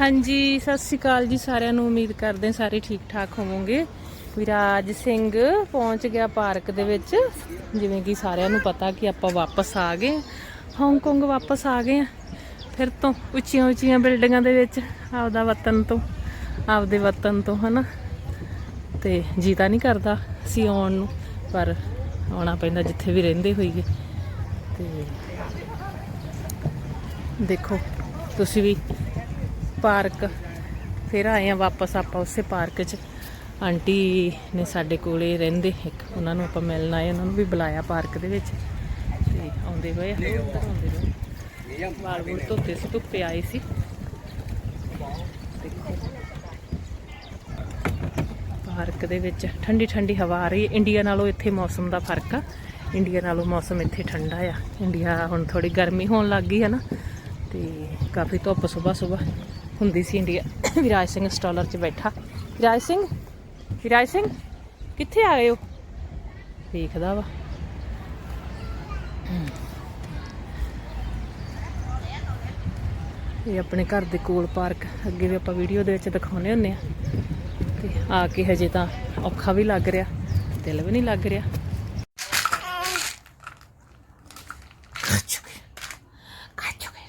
ਹਾਂਜੀ, ਸਤਿ ਸ਼੍ਰੀ ਅਕਾਲ ਜੀ ਸਾਰਿਆਂ ਨੂੰ। ਉਮੀਦ ਕਰਦੇ ਸਾਰੇ ਠੀਕ ਠਾਕ ਹੋਵੋਗੇ। ਵਿਰਾਜ ਸਿੰਘ ਪਹੁੰਚ ਗਿਆ ਪਾਰਕ ਦੇ ਵਿੱਚ। ਜਿਵੇਂ ਕਿ ਸਾਰਿਆਂ ਨੂੰ ਪਤਾ ਕਿ ਆਪਾਂ ਵਾਪਸ ਆ ਗਏ ਹਾਂ। ਹਾਂਗਕਾਂਗ ਵਾਪਸ ਆ ਗਏ ਹਾਂ। ਫਿਰ ਤੋਂ ਉੱਚੀਆਂ ਉੱਚੀਆਂ ਬਿਲਡਿੰਗਾਂ ਦੇ ਵਿੱਚ ਆਪਦਾ ਵਤਨ ਤੋਂ, ਆਪਦੇ ਵਤਨ ਤੋਂ, ਹਨਾ? ਤੇ ਜੀ ਤਾਂ ਨਹੀਂ ਕਰਦਾ ਸੀ ਆਉਣ ਨੂੰ, ਪਰ ਆਉਣਾ ਪੈਂਦਾ ਜਿੱਥੇ ਵੀ ਰਹਿੰਦੇ ਹੋਈਏ। ਤੇ ਦੇਖੋ, ਤੁਸੀਂ ਵੀ ਪਾਰਕ। ਫਿਰ ਆਏ ਆ ਵਾਪਸ ਆਪਾਂ ਉਸੇ ਪਾਰਕ 'ਚ। ਆਂਟੀ ਨੇ ਸਾਡੇ ਕੋਲੇ ਰਹਿੰਦੇ ਇੱਕ, ਉਹਨਾਂ ਨੂੰ ਆਪਾਂ ਮਿਲਣ ਆਏ, ਉਹਨਾਂ ਨੂੰ ਵੀ ਬੁਲਾਇਆ ਪਾਰਕ ਦੇ ਵਿੱਚ। ਤੇ ਆਉਂਦੇ ਹੋਏ ਉੱਧਰ ਆਉਂਦੇ ਹੋਏ। ਵਾਲ ਵੂਲ ਧੋਤੇ ਸੀ, ਧੁੱਪੇ ਆਏ ਸੀ। ਪਾਰਕ ਦੇ ਵਿੱਚ ਠੰਡੀ ਠੰਡੀ ਹਵਾ ਆ ਰਹੀ ਹੈ। ਇੰਡੀਆ ਨਾਲੋਂ ਇੱਥੇ ਮੌਸਮ ਦਾ ਫ਼ਰਕ ਆ। ਇੰਡੀਆ ਨਾਲੋਂ ਮੌਸਮ ਇੱਥੇ ਠੰਡਾ ਆ। ਇੰਡੀਆ ਹੁਣ ਥੋੜੀ ਗਰਮੀ ਹੋਣ ਲੱਗ ਗਈ ਹੈ ਨਾ। ਤੇ ਕਾਫੀ ਧੁੱਪ ਸਵੇਰ ਸਵੇਰ ਹੁੰਦੀ ਸੀ ਇੰਡੀਆ। ਵਿਰਾਜ ਸਿੰਘ ਸਟਾਲਰ 'ਚ ਬੈਠਾ। ਵਿਰਾਜ ਸਿੰਘ ਵਿਰਾਜ ਸਿੰਘ, ਕਿੱਥੇ ਆ ਗਏ ਹੋ? ਵੇਖਦਾ ਵਾ। ਇਹ ਆਪਣੇ ਘਰ ਦੇ ਕੋਲ ਪਾਰਕ, ਅੱਗੇ ਵੀ ਆਪਾਂ ਵੀਡੀਓ ਦੇ ਵਿੱਚ ਦਿਖਾਉਂਦੇ ਹੁੰਨੇ ਆ। ਤੇ ਆ ਕੇ ਹਜੇ ਤਾਂ ਔਖਾ ਵੀ ਲੱਗ ਰਿਹਾ, ਦਿਲ ਵੀ ਨਹੀਂ ਲੱਗ ਰਿਹਾ ਖਾ ਚੁੱਕੇ ਖਾ ਚੁੱਕੇ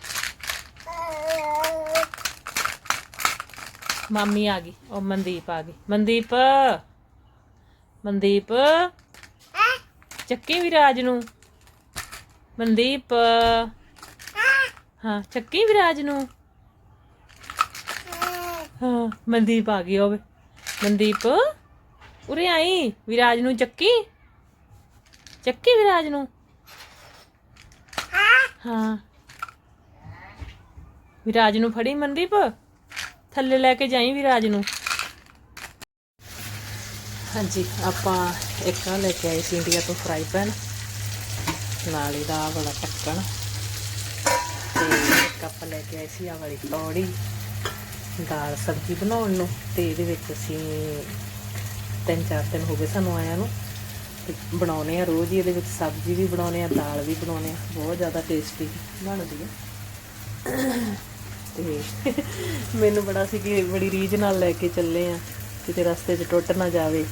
ਮਾਮੀ ਆ ਗਈ, ਉਹ ਮਨਦੀਪ ਆ ਗਈ। ਮਨਦੀਪ ਮਨਦੀਪ, ਚੱਕੀ ਵਿਰਾਜ ਨੂੰ। ਮਨਦੀਪ, ਹਾਂ, ਚੱਕੀ ਵਿਰਾਜ ਨੂੰ। ਹਾਂ, ਮਨਦੀਪ ਆ ਗਈ ਹੋਵੇ ਮਨਦੀਪ, ਉਰੇ ਆਈ, ਵਿਰਾਜ ਨੂੰ ਚੱਕੀ? ਚੱਕੀ ਵਿਰਾਜ ਨੂੰ? ਹਾਂ। ਵਿਰਾਜ ਨੂੰ ਫੜੀ ਮਨਦੀਪ? ਥੱਲੇ ਲੈ ਕੇ ਜਾਈ ਵਿਰਾਜ ਨੂੰ? ਹਾਂਜੀ, ਆਪਾਂ ਇੱਕ ਆ ਲੈ ਕੇ ਆਏ ਸੀ ਇੰਡੀਆ ਤੋਂ ਫਰਾਈ ਪੈਨ ਨਾਲ ਇਹਦਾ ਵਾਲਾ ਢੱਕਣ। ਤੇ ਇੱਕ ਆਪਾਂ ਲੈ ਕੇ ਆਏ ਸੀ ਆ ਵਾਲੀ ਕੌੜੀ ਦਾਲ ਸਬਜ਼ੀ ਬਣਾਉਣ ਨੂੰ। ਤੇ ਇਹਦੇ ਵਿੱਚ ਅਸੀਂ ਤਿੰਨ ਚਾਰ ਦਿਨ ਹੋ ਗਏ ਸਾਨੂੰ ਆਇਆ ਨੂੰ। ਤੇ ਬਣਾਉਨੇ ਆ ਰੋਜ਼ ਹੀ, ਇਹਦੇ ਵਿੱਚ ਸਬਜ਼ੀ ਵੀ ਬਣਾਉਨੇ ਆ, ਦਾਲ ਵੀ ਬਣਾਉਨੇ ਆ। ਬਹੁਤ ਜ਼ਿਆਦਾ ਟੇਸਟੀ ਬਣਦੀ ਆ। ਤੇ ਮੈਨੂੰ ਬੜਾ ਸੀ ਕਿ ਬੜੀ ਰੀਝ ਨਾਲ ਲੈ ਕੇ ਚੱਲੇ ਆ, ਕਿਤੇ ਰਸਤੇ 'ਚ ਟੁੱਟ ਨਾ ਜਾਵੇ।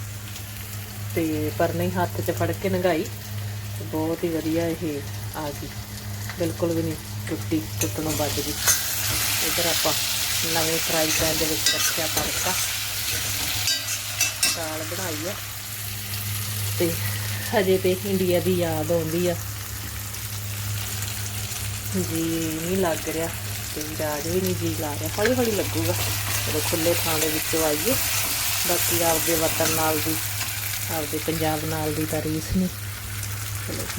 ਤੇ ਪਰ ਨਹੀਂ, ਹੱਥ 'ਚ ਫੜ ਕੇ ਨਗਾਈ। ਬਹੁਤ ਹੀ ਵਧੀਆ ਇਹ ਆ ਗਈ। ਬਿਲਕੁਲ ਵੀ ਨਹੀਂ ਟੁੱਟੀ, ਟੁੱਟਣੋਂ ਬਚ ਗਈ। ਇਧਰ ਆਪਾਂ ਨਵੇਂ ਫਰਾਈ ਪੈਨ ਦੇ ਵਿੱਚ ਰੱਖਿਆ ਤੜਕਾ। ਦਾਲ ਬਣਾਈ ਆ। ਤੇ ਹਜੇ ਤੇ ਇੰਡੀਆ ਦੀ ਯਾਦ ਆਉਂਦੀ ਆ। ਜੀ, ਨਹੀਂ ਲੱਗ ਰਿਹਾ। ਤੇ ਰਾਜ ਵੀ ਨਹੀਂ ਜੀ ਲਾ ਰਿਹਾ। ਹੌਲੀ ਹੌਲੀ ਲੱਗੂਗਾ। ਜਦੋਂ ਖੁੱਲੇ ਥਾਂ ਦੇ ਵਿੱਚੋਂ ਆਈਏ। ਬਾਕੀ ਆਪਦੇ ਵਤਨ ਨਾਲ ਦੀ, ਆਪਦੇ ਪੰਜਾਬ ਨਾਲ ਦੀ ਤਾਂ ਨਹੀਂ।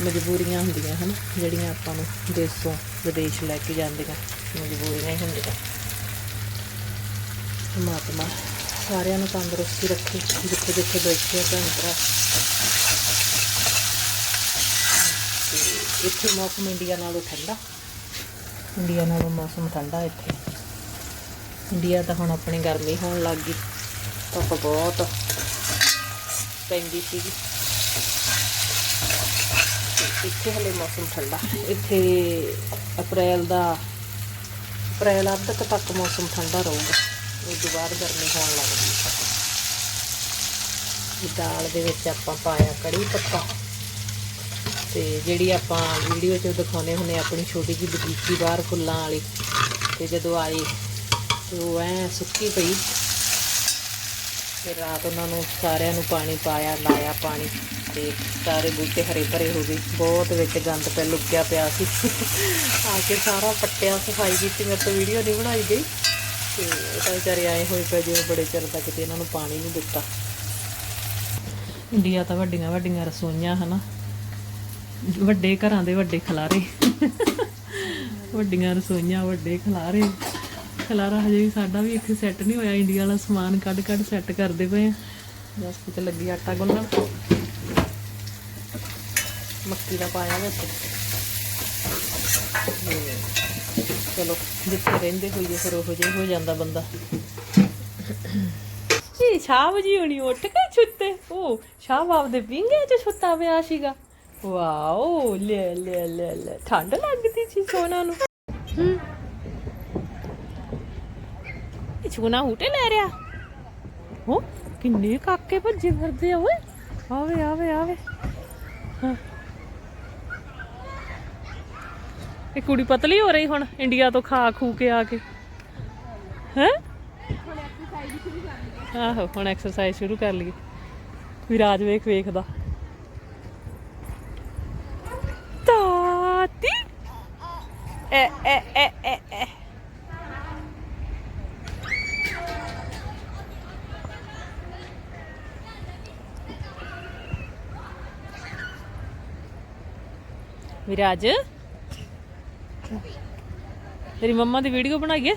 ਮਜਬੂਰੀਆਂ ਹੁੰਦੀਆਂ ਹਨ, ਜਿਹੜੀਆਂ ਆਪਾਂ ਨੂੰ ਦੇਸ਼ੋਂ ਵਿਦੇਸ਼ ਲੈ ਕੇ ਜਾਂਦੀਆਂ। ਮਜਬੂਰੀਆਂ ਹੀ ਹੁੰਦੀਆਂ। ਪਰਮਾਤਮਾ ਸਾਰਿਆਂ ਨੂੰ ਤੰਦਰੁਸਤੀ ਰੱਖੇ, ਜਿੱਥੇ ਜਿੱਥੇ ਬੈਠੇ ਆ ਭੈਣ ਭਰਾ। ਤੇ ਇੱਥੇ ਮੌਸਮ ਇੰਡੀਆ ਨਾਲੋਂ ਠੰਡਾ। ਇੰਡੀਆ ਨਾਲੋਂ ਮੌਸਮ ਠੰਡਾ ਇੱਥੇ। ਇੰਡੀਆ ਤਾਂ ਹੁਣ ਆਪਣੀ ਗਰਮੀ ਹੋਣ ਲੱਗ ਗਈ। ਧੁੱਪ ਬਹੁਤ ਪੈਂਦੀ ਸੀਗੀ। ਇੱਥੇ ਹਲੇ ਮੌਸਮ ਠੰਡਾ। ਇੱਥੇ ਅਪ੍ਰੈਲ ਦਾ, ਅਪ੍ਰੈਲ ਅੱਧ ਕੁ ਤੱਕ ਮੌਸਮ ਠੰਡਾ ਰਹੂਗਾ। ਉਸ ਤੋਂ ਬਾਅਦ ਗਰਮੀ ਹੋਣ ਲੱਗਦੀ ਇਹ ਦਾਲ ਦੇ ਵਿੱਚ ਆਪਾਂ ਪਾਇਆ ਕੜੀ ਪੱਤਾ। ਤੇ ਜਿਹੜੀ ਆਪਾਂ ਵੀਡੀਓ 'ਚ ਦਿਖਾਉਨੇ ਹੁੰਨੇ ਆਪਣੀ ਛੋਟੀ ਜਿਹੀ ਬਗੀਚੀ ਬਾਹਰ ਫੁੱਲਾਂ ਵਾਲੀ, ਤੇ ਜਦੋਂ ਆਈ, ਤੇ ਉਹ ਐ ਸੁੱਕੀ ਪਈ। ਤੇ ਰਾਤ ਉਹਨਾਂ ਨੂੰ ਸਾਰਿਆਂ ਨੂੰ ਪਾਣੀ ਪਾਇਆ, ਲਾਇਆ ਪਾਣੀ, ਤੇ ਸਾਰੇ ਬੂਟੇ ਹਰੇ ਭਰੇ ਹੋ ਗਏ। ਬਹੁਤ ਵਿੱਚ ਗੰਦ ਪੈ ਲੁਕਿਆ ਪਿਆ ਸੀ। ਆ ਕੇ ਸਾਰਾ ਪੱਟਿਆ, ਸਫ਼ਾਈ ਕੀਤੀ, ਮੇਰੇ ਤੋਂ ਵੀਡੀਓ ਨਹੀਂ ਬਣਾਈ ਗਈ। ਤੇ ਇਹ ਤਾਂ ਵਿਚਾਰੇ ਆਏ ਹੋਏ ਪਏ, ਜਿਵੇਂ ਬੜੇ ਚਿਰ ਤੱਕ ਕਿਤੇ ਇਹਨਾਂ ਨੂੰ ਪਾਣੀ ਨਹੀਂ ਦਿੱਤਾ। ਇੰਡੀਆ ਤਾਂ ਵੱਡੀਆਂ ਵੱਡੀਆਂ ਰਸੋਈਆਂ, ਹਨਾ। ਵੱਡੇ ਘਰਾਂ ਦੇ ਵੱਡੇ ਖਲਾਰੇ। ਵੱਡੀਆਂ ਰਸੋਈਆਂ, ਵੱਡੇ ਖਲਾਰੇ। ਖਲਾਰਾ ਹਜੇ ਵੀ ਸਾਡਾ ਵੀ ਇੱਥੇ ਸੈੱਟ ਨਹੀਂ ਹੋਇਆ। ਇੰਡੀਆ ਵਾਲਾ ਸਮਾਨ ਕੱਢ ਕੱਢ ਸੈੱਟ ਕਰਦੇ ਪਏ ਆ। ਬਸ ਕਿਤੇ ਲੱਗੀ ਆਟਾ ਗੁੰਨਣ। ਮੱਕੀ ਦਾ ਪਾਇਆ ਵਿੱਚ ਚਲੋ, ਜਿੱਥੇ ਰਹਿੰਦੇ ਹੋਈਏ ਫਿਰ ਉਹੋ ਜਿਹਾ ਹੋ ਜਾਂਦਾ ਬੰਦਾ। ਜੀ, ਸ਼ਾਮ ਜੀ ਹੁਣੀ, ਉੱਠ ਕੇ ਛੁੱਤੇ। ਉਹ ਸ਼ਾਮ ਆਪਦੇ ਪਿੰਗੇ ਚ ਸੁੱਤਾ ਪਿਆ ਸੀਗਾ। ਵਾਓ ਲੈ ਲੈ ਲੈ ਲੈ। ਠੰਡ ਲੱਗਦੀ ਸੀ ਸੋਨਾ ਨੂੰ। ਹੂੰ। ਛੂਨਾ ਹੂਟੇ ਲੈ ਰਿਆ ਉਹ ਕਿੰਨੇ ਕਾਕੇ ਭੱਜੇ ਫਿਰਦੇ ਆ ਓਏ। ਆਵੇ ਆਵੇ ਆਵੇ। ਹਾਂ। ਇਹ ਕੁੜੀ ਪਤਲੀ ਹੋ ਰਹੀ ਹੁਣ ਇੰਡੀਆ ਤੋਂ ਖਾ ਖੂ ਕੇ ਆ ਕੇ। ਹੈ? ਆਹੋ ਹੁਣ ਐਕਸਰਸਾਈਜ਼ ਸ਼ੁਰੂ ਕਰ ਲਈਏ ਵਿਰਾਜ ਵੇਖ ਵੇਖਦਾ। ਵਿਰਾਜ। ਤੇਰੀ ਮੰਮਾ ਦੀ ਵੀਡੀਓ ਬਣਾਈਏ?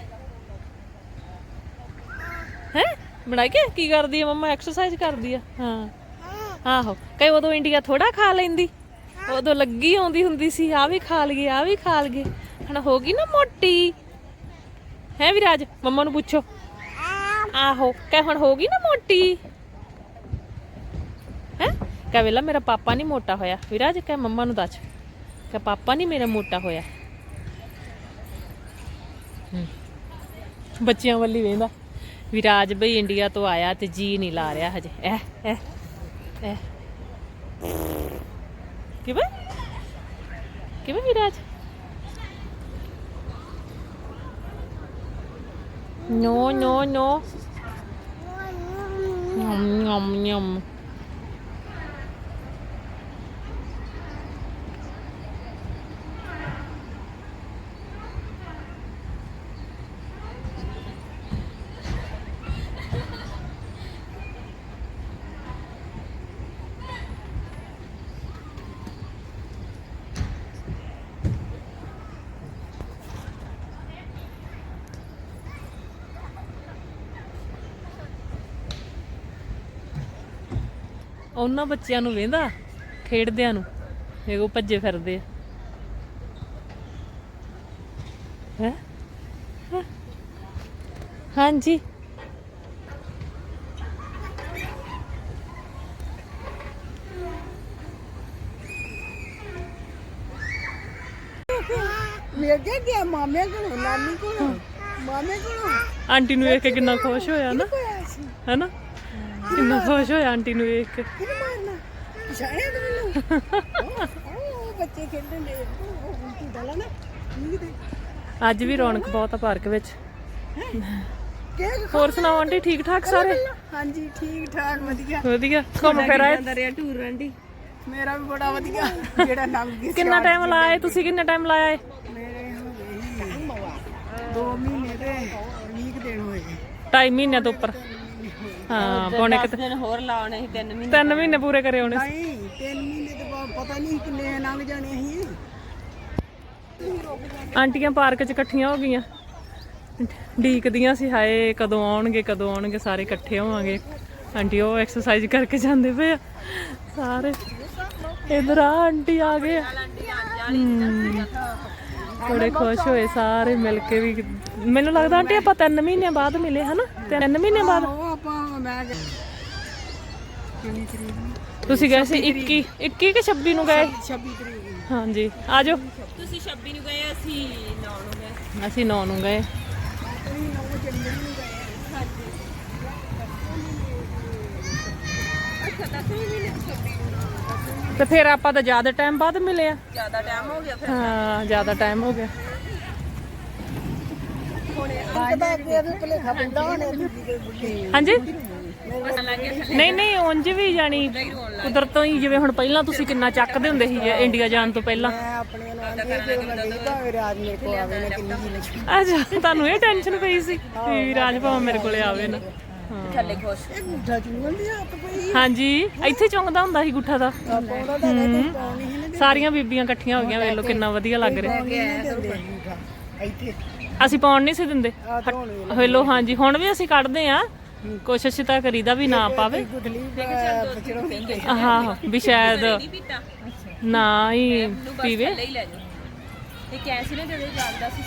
ਹੈ? ਬਣਾਈਏ? ਕੀ ਕਰਦੀ ਹੈ ਮੰਮਾ? ਐਕਸਰਸਾਈਜ਼ ਕਰਦੀ ਆ? ਹਾਂ। ਆਹੋ। ਕਈ ਉਦੋਂ ਇੰਡੀਆ ਥੋੜਾ ਖਾ ਲੈਂਦੀ। ਉਦੋਂ ਲੱਗੀ ਆਉਂਦੀ ਹੁੰਦੀ ਸੀ ਆ ਵੀ ਖਾ ਲਈਏ ਆ ਵੀ ਖਾ ਲਈਏ। ਹੁਣ ਹੋ ਗਈ ਨਾ ਮੋਟੀ। ਹੈ ਵਿਰਾਜ? ਮੰਮਾ ਨੂੰ ਪੁੱਛੋ। ਆਹੋ। ਕਹ ਹੁਣ ਹੋ ਗਈ ਨਾ ਮੋਟੀ। ਹੈ? ਕਹ ਵੇਲਾ ਮੇਰਾ ਪਾਪਾ ਨਹੀਂ ਮੋਟਾ ਹੋਇਆ। ਵਿਰਾਜ, ਕਹ ਮੰਮਾ ਨੂੰ ਦੱਸ। ਕਿ ਪਾਪਾ ਨਹੀਂ ਮੇਰਾ ਮੋਟਾ ਹੋਇਆ। ਬੱਚਿਆਂ ਵੱਲੀ ਵੇਂਦਾ ਵਿਰਾਜ ਬਈ ਇੰਡੀਆ ਤੋਂ ਆਇਆ ਤੇ ਜੀ ਨਹੀਂ ਲਾ ਰਿਹਾ ਹਜੇ। ਐ ਐ ਐ। ਕਿਵੇਂ? ਕਿਵੇਂ Viraj? No no no. Yum yum yum ਉਹਨਾਂ ਬੱਚਿਆਂ ਨੂੰ ਵੇਂਦਾ ਖੇਡਦਿਆਂ ਨੂੰ ਉਹ ਭੱਜੇ ਫਿਰਦੇ ਆ। ਹੈ? ਹਾਂਜੀ। ਗਿਆ ਮਾਮੇ ਕੋਲੋਂ ਨਾਨੀ ਕੋਲੋਂ ਮਾਮੇ ਕੋਲੋਂ। ਆਂਟੀ ਨੂੰ ਵੇਖ ਕੇ ਕਿੰਨਾ ਖੁਸ਼ ਹੋਇਆ ਨਾ। ਹੈਨਾ? ਕਿੰਨਾ ਖੁਸ਼ ਹੋਇਆ ਆਂਟੀ ਨੂੰ ਵੇਖ ਕੇ। ਕਿਹਨੂੰ ਮਾਰਨਾ ਤੂੰ ਮੈਨੂੰ ਉਹ ਬੱਚੇ ਖੇਡਣ ਦੇ। ਉਹ ਉਲਟੀ ਡਾਲਾ ਨਾ। ਅੱਜ ਵੀ ਰੌਣਕ ਬਹੁਤ ਆ ਪਾਰਕ ਵਿੱਚ। ਹੋਰ ਸੁਣਾਓ ਆਂਟੀ ਠੀਕ ਠਾਕ ਸਾਰੇ? ਹਾਂਜੀ ਠੀਕ ਠਾਕ ਵਧੀਆ। ਵਧੀਆ ਘੁੰਮ ਫਿਰ ਆਏ? ਰਿਹਾ ਟੂਰ ਆਂਟੀ? ਮੇਰਾ ਵੀ ਬੜਾ ਵਧੀਆ ਜਿਹੜਾ ਲੰਘ ਗਿਆ ਕਿੰਨਾ ਟਾਈਮ ਲਾਇਆ ਤੁਸੀਂ ਕਿੰਨਾ ਟਾਈਮ ਲਾਇਆ ਏ? ਮੇਰੇ ਹੋ ਗਏ ਸੀ ਦੋ ਮਹੀਨੇ ਤੇ 20 ਕੁ ਦਿਨ ਹੋਏ। ਢਾਈ ਮਹੀਨਿਆਂ ਤੋਂ ਉੱਪਰ। ਹਾਂ ਪੌਣੇ ਕਿ ਦਿਨ ਹੋਰ ਲਾਉਣੇ ਸੀ 3 ਮਹੀਨੇ ਤਿੰਨ ਮਹੀਨੇ ਪੂਰੇ ਕਰੇ ਹੋਣੇ ਸੀ। ਨਹੀਂ 3 ਮਹੀਨੇ ਤੇ ਪਤਾ ਨਹੀਂ ਕਿੰਨੇ ਲੰਘ ਜਾਣੇ ਸੀ। ਆਂਟੀਆਂ ਪਾਰਕ 'ਚ ਇਕੱਠੀਆਂ ਹੋ ਗਈਆਂ। ਡੀਕਦੀਆਂ ਸੀ ਹਾਏ ਕਦੋਂ ਆਉਣਗੇ ਕਦੋਂ ਆਉਣਗੇ ਸਾਰੇ ਇਕੱਠੇ ਹੋਵਾਂਗੇ। ਆਂਟੀ ਉਹ ਐਕਸਰਸਾਈਜ਼ ਕਰਕੇ ਜਾਂਦੇ ਪਏ ਆ। ਸਾਰੇ। ਇਧਰ ਆ ਆਂਟੀ ਆ ਗਏ। ਆ। ਹਮ, ਬੜੇ ਖੁਸ਼ ਹੋਏ ਸਾਰੇ ਮਿਲ ਕੇ ਵੀ। ਮੈਨੂੰ ਲੱਗਦਾ ਆਂਟੀ ਆਪਾਂ 3 ਮਹੀਨਿਆਂ ਬਾਅਦ ਮਿਲੇ ਹਨਾ? 3 ਮਹੀਨਿਆਂ ਬਾਅਦ। ਮੈਂ ਕਿਹਾ- ਕਿੰਨੀ ਤਰੀਕ ਨੂੰ? ਤੁਸੀਂ ਗਏ ਸੀ 21 21 ਕਿ 26 ਨੂੰ ਗਏ? 26 ਤਰੀਕ ਨੂੰ। ਹਾਂਜੀ ਆਜੋ। ਤੁਸੀਂ 26 ਨੂੰ ਗਏ ਅਸੀਂ 9 ਨੂੰ ਗਏ। ਅਸੀਂ 9 ਨੂੰ ਗਏ ਅਸੀਂ 9 ਜਨਵਰੀ ਨੂੰ ਗਏ। ਹਾਂਜੀ ਅੱਛਾ ਤਾਂ ਤੁਸੀਂ ਵੀ 26 ਨੂੰ ਤੇ ਫਿਰ ਆਪਾਂ ਤਾਂ ਜ਼ਿਆਦਾ ਟਾਈਮ ਬਾਅਦ ਮਿਲੇ ਆ। ਜ਼ਿਆਦਾ ਟਾਈਮ ਹੋ ਗਿਆ ਹਾਂ ਜ਼ਿਆਦਾ ਟਾਈਮ ਹੋ ਗਿਆ। ਹੁਣ ਅੰਕ ਦਾ ਅੱਗੇ ਵੀ ਭਲੇਖਾ ਪੈਂਦਾ ਹੋਣੇ ਬੀਬੀ ਕੋਈ ਬੁੱਢੀ। ਹਾਂਜੀ? ਨਹੀਂ ਨਹੀਂ ਉਂਝ ਵੀ ਜਾਣੀ ਕੁਦਰਤੋਂ ਹੀ ਜਿਵੇਂ ਹੁਣ ਪਹਿਲਾਂ ਤੁਸੀਂ ਕਿੰਨਾ ਚੱਕਦੇ ਹੁੰਦੇ ਸੀ ਇੰਡੀਆ ਜਾਣ ਤੋਂ ਪਹਿਲਾਂ। ਮੈਂ ਆਪਣੇ ਨੂੰ ਆਂਦੇ ਕਿ ਮੈਂ ਗਈ ਭਾਵੇਂ ਰਾਜ ਮੇਰੇ ਕੋਲ ਆਵੇ ਨਾ ਕਿੰਨੀ ਜੀ ਨਹੀਂ ਅੱਛਾ ਤੁਹਾਨੂੰ ਇਹ ਟੈਨਸ਼ਨ ਪਈ ਸੀ ਵੀ ਰਾਜ ਭਾਵੇਂ ਮੇਰੇ ਕੋਲੇ ਆਵੇ ਨਾ। ਥੱਲੇ ਖੁਸ਼। ਇਹ ਗੁੱਠਾ ਚੁੰਗਣ ਦੀ ਹੱਥ ਪਈ ਹਾਂਜੀ ਇੱਥੇ ਚੁੰਗਦਾ ਹੁੰਦਾ ਸੀ ਗੁੱਠਾ ਦਾ ਤਾਂ ਸਾਰੀਆਂ ਬੀਬੀਆਂ ਇਕੱਠੀਆਂ ਹੋ ਗਈਆਂ ਵੇਖ ਲਓ ਕਿੰਨਾ ਵਧੀਆ ਲੱਗ ਰਿਹਾ। ਇੱਥੇ। ਅਸੀਂ ਪਾਉਣ ਨਹੀਂ ਸੀ ਦਿੰਦੇ। ਵੇਲੇ ਵੇਲੋ ਹਾਂਜੀ ਹੁਣ ਵੀ ਅਸੀਂ ਕੱਢਦੇ ਆ ਕੋਸ਼ਿਸ਼ ਤਾਂ ਕਰੀਦਾ ਵੀ ਨਾ ਪਾਵੇ। ਗੁੱਠਲੀ ਕਹਿੰਦੇ ਹਾਂ ਵੀ ਸ਼ਾਇਦ ਨਾ ਹੀ ਪੀਵੇ। ਇਹ ਕੈਸੀ ਨੇ ਜਦੋਂ ਜਾਂਦਾ ਸੀ।